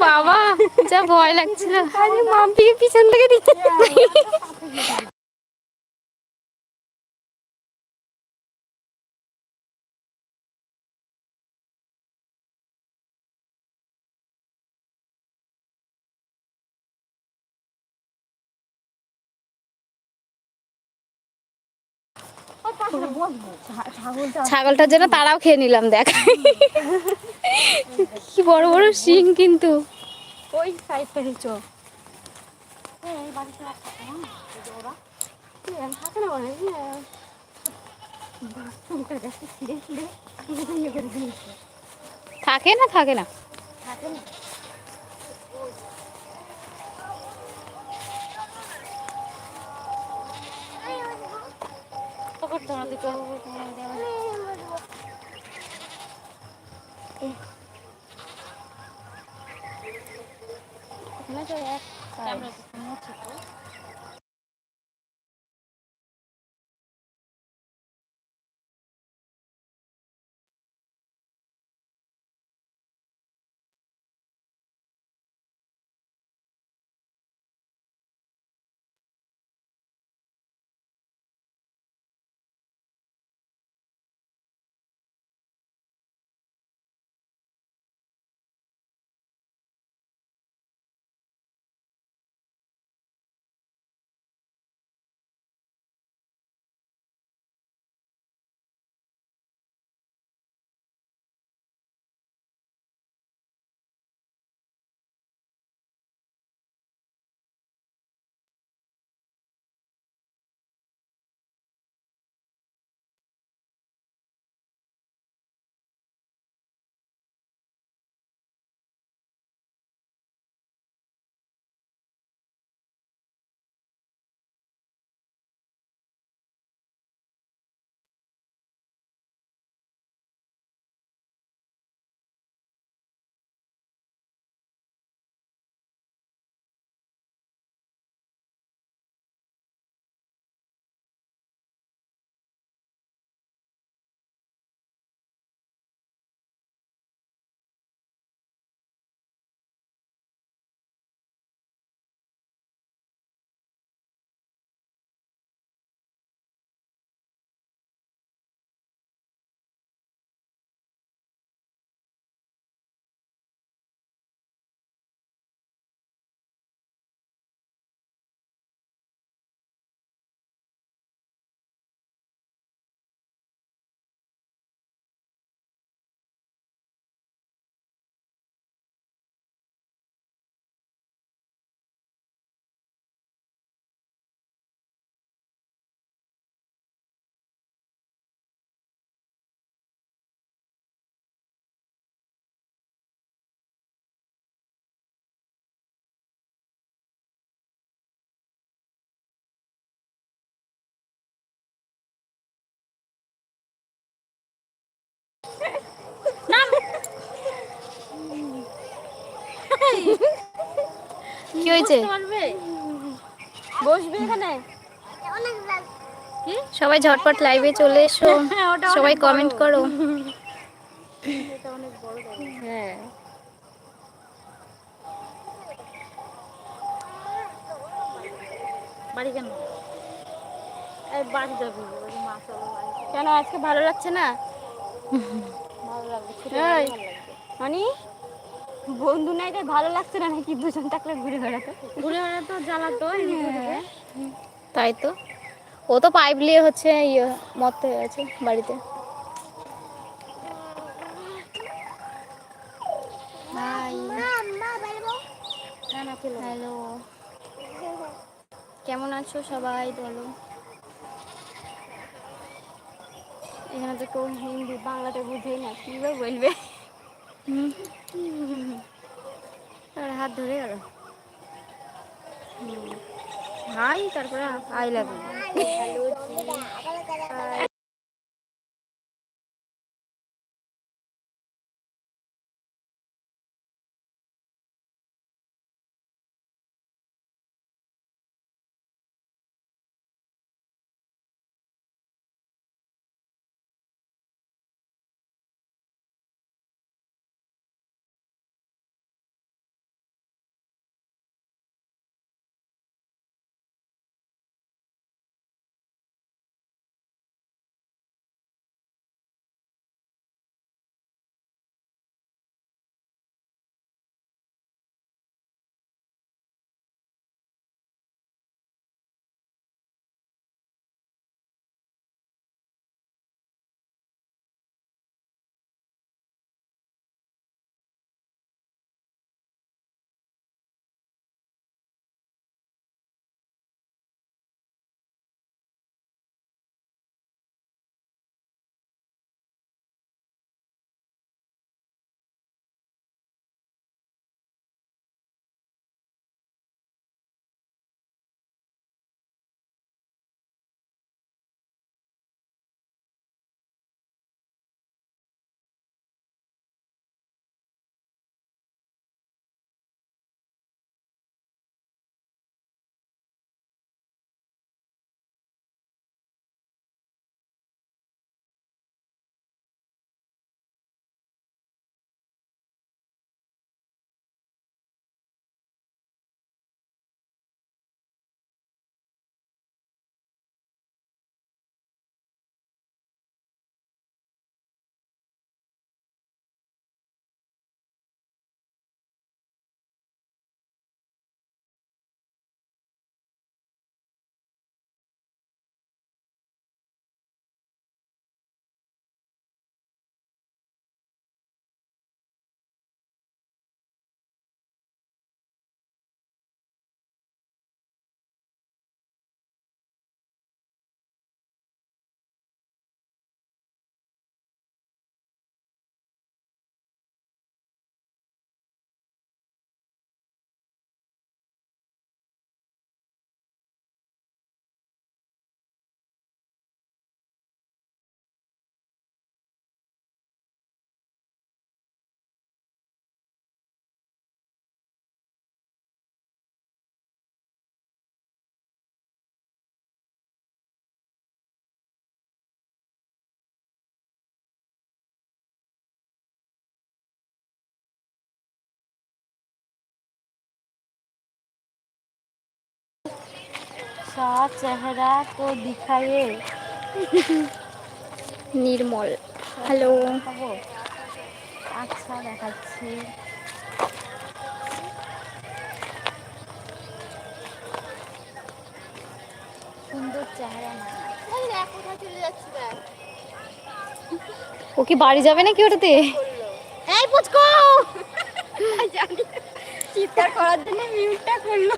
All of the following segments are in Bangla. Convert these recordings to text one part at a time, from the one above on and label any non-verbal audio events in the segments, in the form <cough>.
বাবা যা ভয় লাগছিল পিছন থেকে দিতে ছাগলটার জন্য তারাও খেয়ে নিলাম দেখ। কি বড় বড় শিং কিন্তু। ওই সাইড থেকে চো থাকে না। থাকে না। কি হয়েছে? বসবে এখানে? সবাই ঝটপট লাইভে চলে এসো। সবাই কমেন্ট করো। হ্যাঁ। বাড়ি কেন? বাড়ি যাবি আজকে ভালো লাগছে না? <laughs> ভালো। মানে? বন্ধু নাই তাই ভালো লাগছে না নাকি দুজন থাকলে ঘুরে বেড়াতে? ঘুরে বেড়াতে জ্বালাতো তাই তো। ও তো পাইপ নিয়ে হচ্ছে ইয়ে মত হয়ে আছে বাড়িতে। হ্যালো। কেমন আছো সবাই? বলো। এখানে তো কেউ হিন্দি বাংলাতে বুঝেই না কীভাবে বলবে? আর হাত ধরে গেল হাই তারপরে আই লাভ ইউ কা চেহারা তো দিখায়ে। নির্মল। হ্যালো দেখাবো? আচ্ছা দেখাচ্ছি। সুন্দর চেহারা ও কি বাড়ি যাবে নাকি ওটাতে? এই পুচকো! <laughs> চিৎকার করার জন্য মিউটটা করল।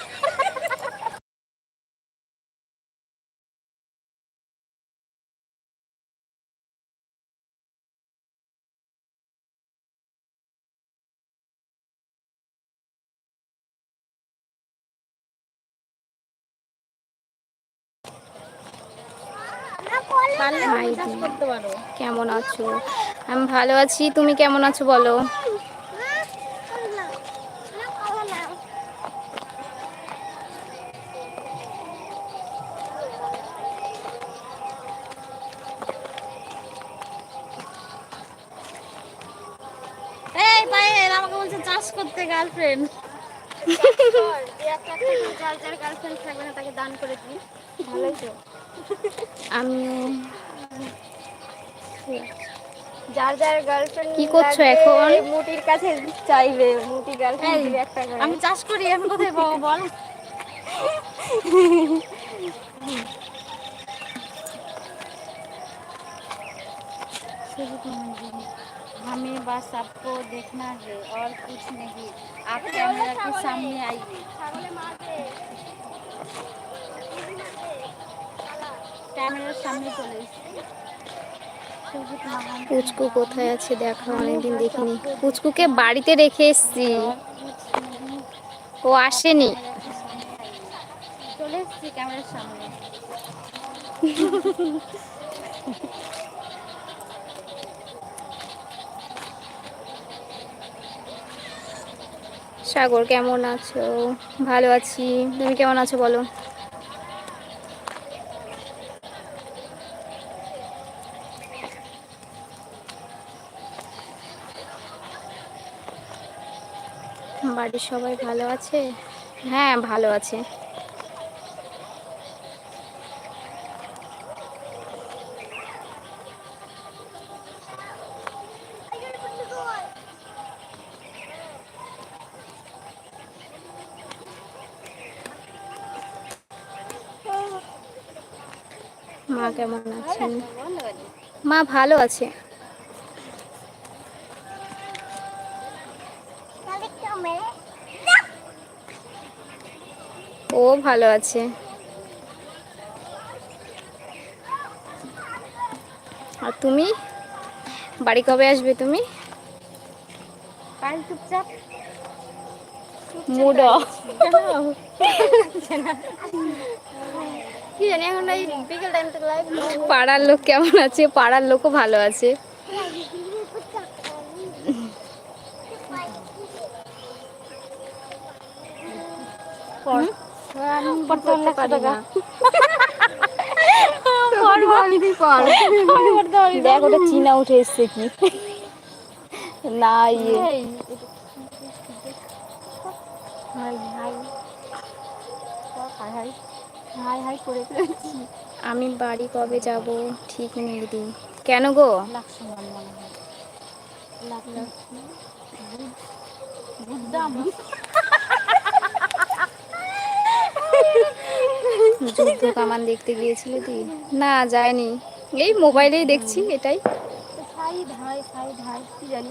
হাই কেমন আছো? আমি ভালো আছি তুমি কেমন আছো বলো? চাষ করতে গার্লফ্রেন্ড <laughs> গার্লফ্রেন্ড থাকবে না তাকে দান করে দিই। ভালোই তো। আমিও। যার যার গার্লফ্রেন্ড কি করছো এখন? মুটির কাছে চাইবে মুটি গার্লফ্রেন্ড দিবে একটা করে আমি চাষ করি আমি কোথায় পাবো বল हमें बस आपको देखना है और कुछ नहीं आप कैमरा के सामने आइए ক্যামেরার সামনে চলে এসেছি সবুজ মাহান পুচকু কোথায় আছে দেখা অনেকদিন দেখিনি। পুচকুকে বাড়িতে রেখে এসছি। ও আসেনি। চলে এসেছি ক্যামেরার সামনে। সাগর কেমন আছো? ভালো আছি। তুমি কেমন আছো বলো? সবাই ভালো আছে? হ্যাঁ ভালো আছে। মা কেমন আছেন? মা ভালো আছে। ও ভালো আছে। আর তুমি? বাড়ি কবে আসবে তুমি? পায়েল চুপচাপ। মুড কি জানি এখন এই বিকেল টাইমটা লাইভ পাড়ার লোক কেমন আছে? পাড়ার লোকও ভালো আছে। পড় দেখ ওটা চিনা উঠে এসছে কি? না ইয়ে আমি বাড়ি কবে যাব ঠিক নেই দিন। কেন গো? লাক্সমান মনে হয় লাখ লক্ষ্মী বুদ্ধাম যুদ্ধ কামান দেখতে গিয়েছিলে দি না যায়নি। এই মোবাইলেই দেখছি এটাই। সাইড হাই সাইড কি জানি।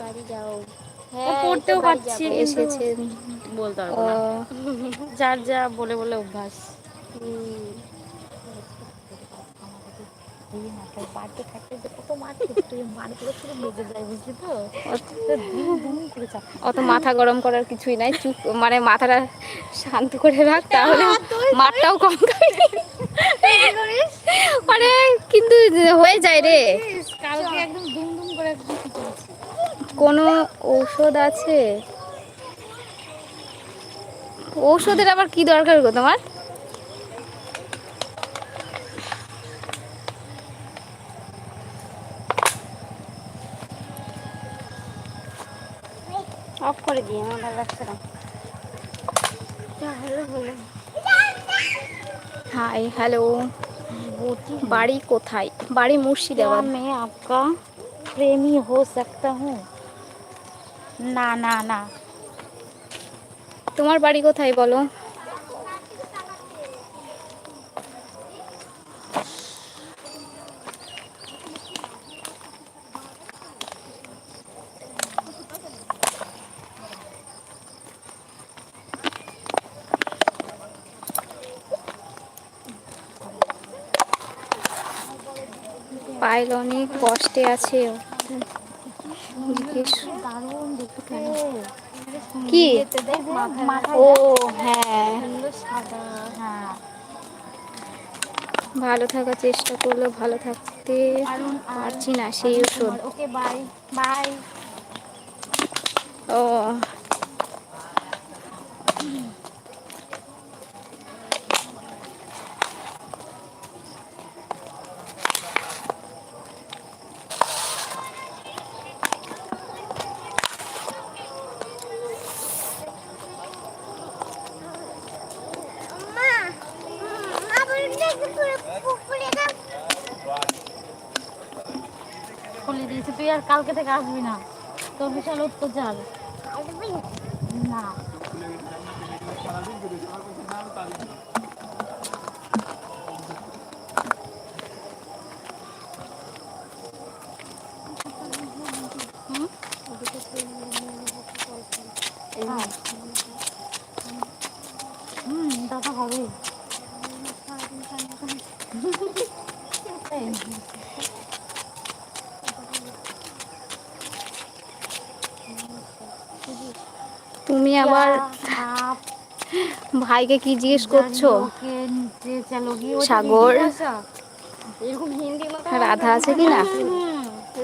বাড়ি যাও। হ্যাঁ, পারছি এসেছেন বলতে ও। পারব না। যার যা বলে বলে অভ্যাস। অত মাথা গরম করার কিছুই নাই। চুপ মানে মাথাটা শান্ত করে রাখ তাহলে মারটাও কম খাবি। মানে কিন্তু হয়ে যায় রে। কালকে একদম কোনো ঔষধ আছে? ঔষধের আবার কি দরকার গো তোমার? অফ করে হাই হ্যালো। বাড়ি কোথায়? বাড়ি মুর্শিদাবাদ। মেয়ে আপকা প্রেমী হো সকতা হুম। না না না। তোমার বাড়ি কোথায় বলো? পায়েল অনেক কষ্টে আছে। জিজ্ঞেস কি? ও হ্যাঁ। ভালো থাকার চেষ্টা করল ভালো থাকতে পারছি না সেই ওষুধ। ওকে বাই বাই ও থেকে আসবি না। তোর বিশাল অত্যাচার না হুম দাদা হবে তুমি আবার आप ভাইকে কি জিজ্ঞেস করছ? সাগর? হ্যাঁ, রাধা আছে কি না?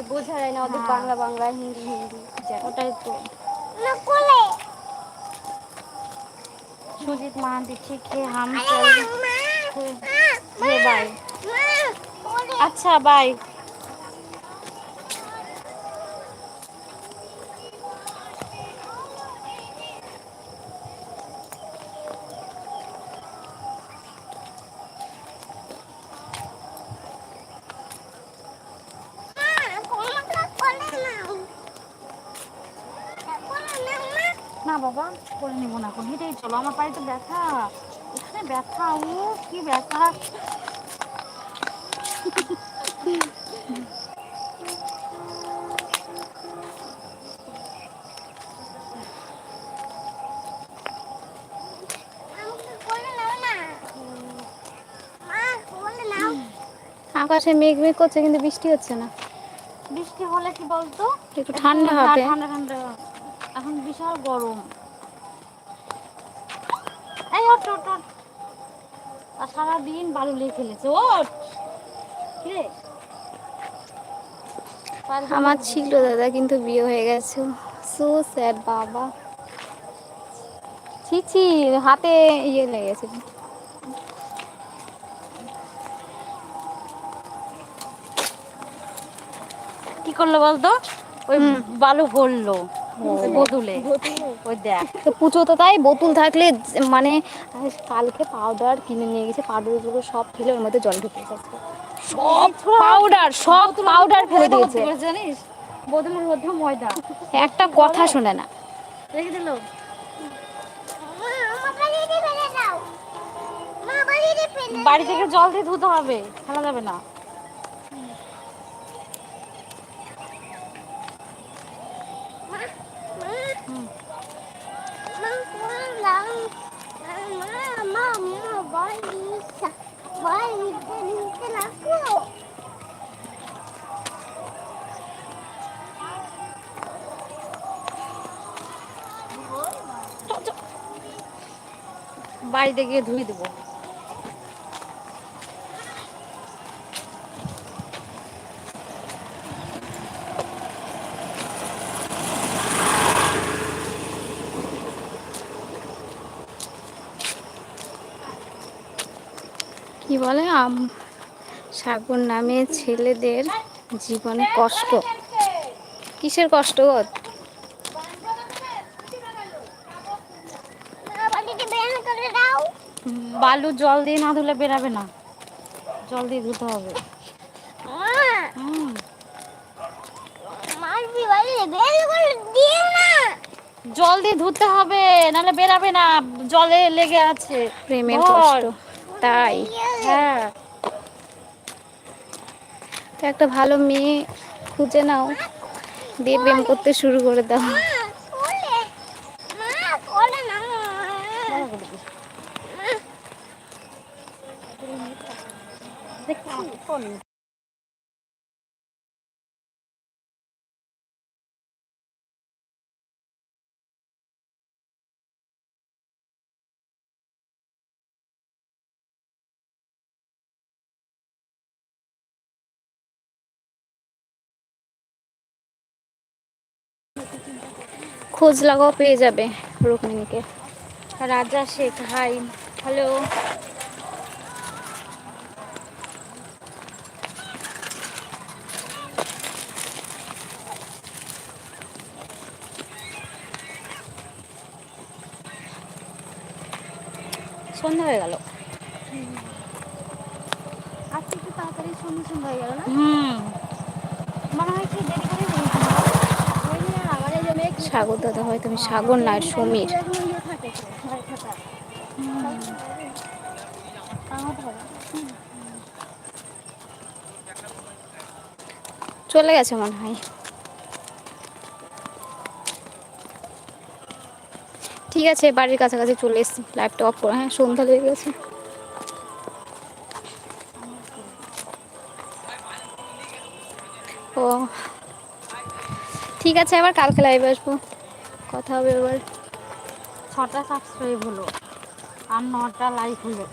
বোঝা যায় না ওদের হ্যাঁ। বাংলা বাংলা হিন্দি হিন্দি। ওটাই তো। বাই। আচ্ছা বাই। চলো আমার পায়ে তো ব্যথা? এখানে ব্যথা ও কি ব্যথা? আকাশে মেঘ মেঘ করছে কিন্তু বৃষ্টি হচ্ছে না। বৃষ্টি হলে কি বলতো? একটু ঠান্ডা হ্যাঁ, হবে ঠান্ডা ঠান্ডা। এখন বিশাল গরম এই ওঠ ওঠ ওঠ আর সারাদিন বালু লেগে খেলেছে কিরে? আমার ছিল দাদা কিন্তু বিয়ে হয়ে গেছে। সো স্যাড বাবা। ছি ছি হাতে ইয়ে লেগেছে। কি করল বলতো? ওই বালু ভরলো। বদুলে ওই দেখ। তো পুজো তো তাই বোতল থাকলে মানে কালকে পাউডার কিনে নিয়ে গেছে পাউডারগুলো সব ফেলে ওর মধ্যে জল ঢুকে যাচ্ছে সব পাউডার সব পাউডার ফেলে দিয়েছে। জানিস বদলের মধ্যে ময়দা। একটা কথা শোনে না। রেখে দিলো। বাড়ি থেকে জল দিয়ে ধুতে হবে ফেলা যাবে না। বাড়িতে গিয়ে ধুয়ে দেবো। কি বলে? আম সাগর নামে ছেলেদের জীবনে কষ্ট। কিসের কষ্ট বালু জল দিয়ে না ধুলে বেরাবে না। জল দিয়ে ধুতে হবে। জল দিয়ে ধুতে হবে নাহলে বেরাবে না জলে লেগে আছে। প্রেমের। কষ্ট তাই। হ্যাঁ। একটা ভালো মেয়ে খুঁজে নাও দিয়ে প্রেম করতে শুরু করে দাও। খোঁজ লাগাও পেয়ে যাবে রুক্মিণীকে। রাজা শেখ হাই হ্যালো। সন্ধ্যা হয়ে গেল। আজকে একটু তাড়াতাড়ি সন্ধ্যে সন্ধ্যা হয়ে গেল না? হুম। মনে হয় কি দেরি করে সাগর দাদা হয় তুমি সাগর না সমীর। এখনও ইয়ে। চলে গেছে মনে হয়। ঠিক আছে বাড়ির কাছাকাছি চলে এসেছি লাইভটা অফ করে হ্যাঁ সন্ধ্যা লেগে গেছে। ও ঠিক আছে আবার কালকে লাইভে আসব। কথা হবে এবার ছটা সাবস্ক্রাইব হলো আর নটা লাইক হলো।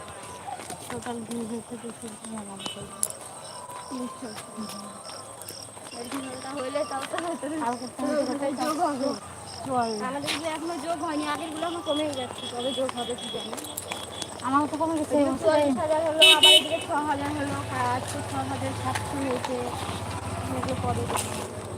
টোটাল দুশো নিরানব্বই হইলে তাও তো আমাদের যে এখনও যোগ হয়নি আগেরগুলো আমার কমেই যাচ্ছে কবে যোগ হবে কি জানি। আমার তো কমে গেছে চল্লিশ হাজার হলো আবার এদিকে ছ হাজার হলো আজকে ছ হাজার সাতশো হয়েছে। পরে।